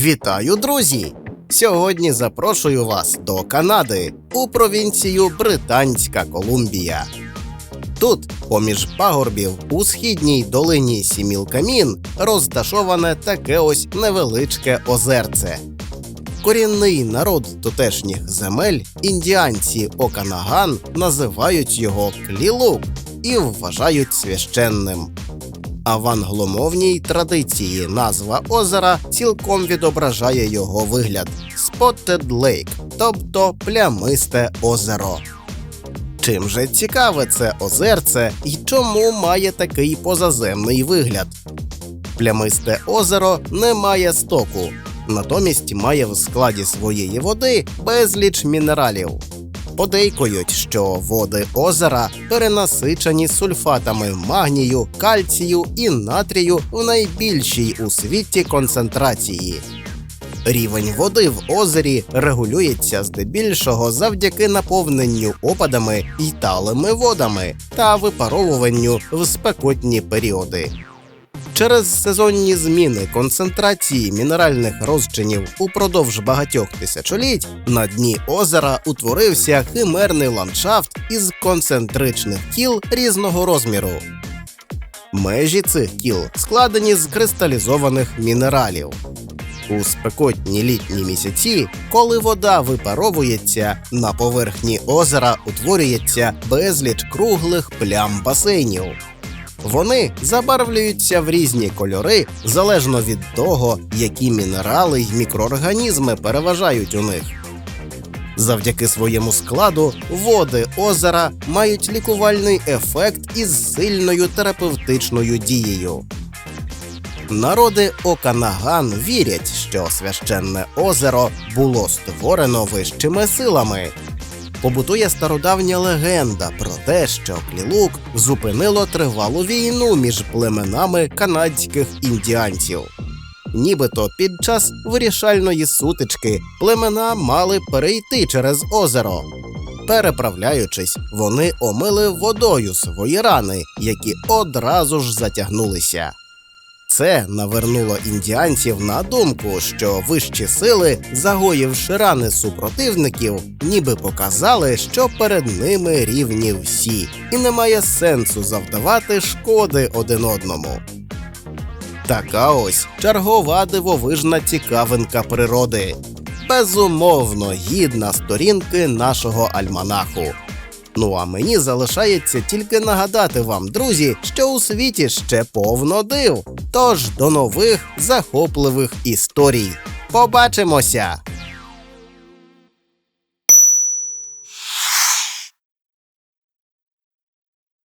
Вітаю, друзі! Сьогодні запрошую вас до Канади у провінцію Британська Колумбія. Тут, поміж пагорбів, у східній долині Сімілкамін, розташоване таке ось невеличке озерце. Корінний народ тутешніх земель, індіанці Оканаган, називають його клілук і вважають священним. А в англомовній традиції назва озера цілком відображає його вигляд Spotted Lake, тобто плямисте озеро. Чим же цікаве це озерце і чому має такий позаземний вигляд? Плямисте озеро не має стоку, натомість має в складі своєї води безліч мінералів. Подейкують, що води озера перенасичені сульфатами магнію, кальцію і натрію в найбільшій у світі концентрації. Рівень води в озері регулюється здебільшого завдяки наповненню опадами й талими водами та випаровуванню в спекотні періоди. Через сезонні зміни концентрації мінеральних розчинів упродовж багатьох тисячоліть на дні озера утворився химерний ландшафт із концентричних кіл різного розміру. Межі цих кіл складені з кристалізованих мінералів. У спекотні літні місяці, коли вода випаровується, на поверхні озера утворюється безліч круглих плям басейнів. Вони забарвлюються в різні кольори залежно від того, які мінерали й мікроорганізми переважають у них. Завдяки своєму складу води озера мають лікувальний ефект із сильною терапевтичною дією. Народи Оканаган вірять, що священне озеро було створено вищими силами. Побутує стародавня легенда про те, що Клілук зупинило тривалу війну між племенами канадських індіанців. Нібито під час вирішальної сутички племена мали перейти через озеро. Переправляючись, вони омили водою свої рани, які одразу ж затягнулися. Це навернуло індіанців на думку, що вищі сили, загоївши рани супротивників, ніби показали, що перед ними рівні всі, і немає сенсу завдавати шкоди один одному. Така ось чергова дивовижна цікавинка природи. Безумовно, гідна сторінки нашого альманаху. Ну а мені залишається тільки нагадати вам, друзі, що у світі ще повно див. Тож до нових захопливих історій. Побачимося!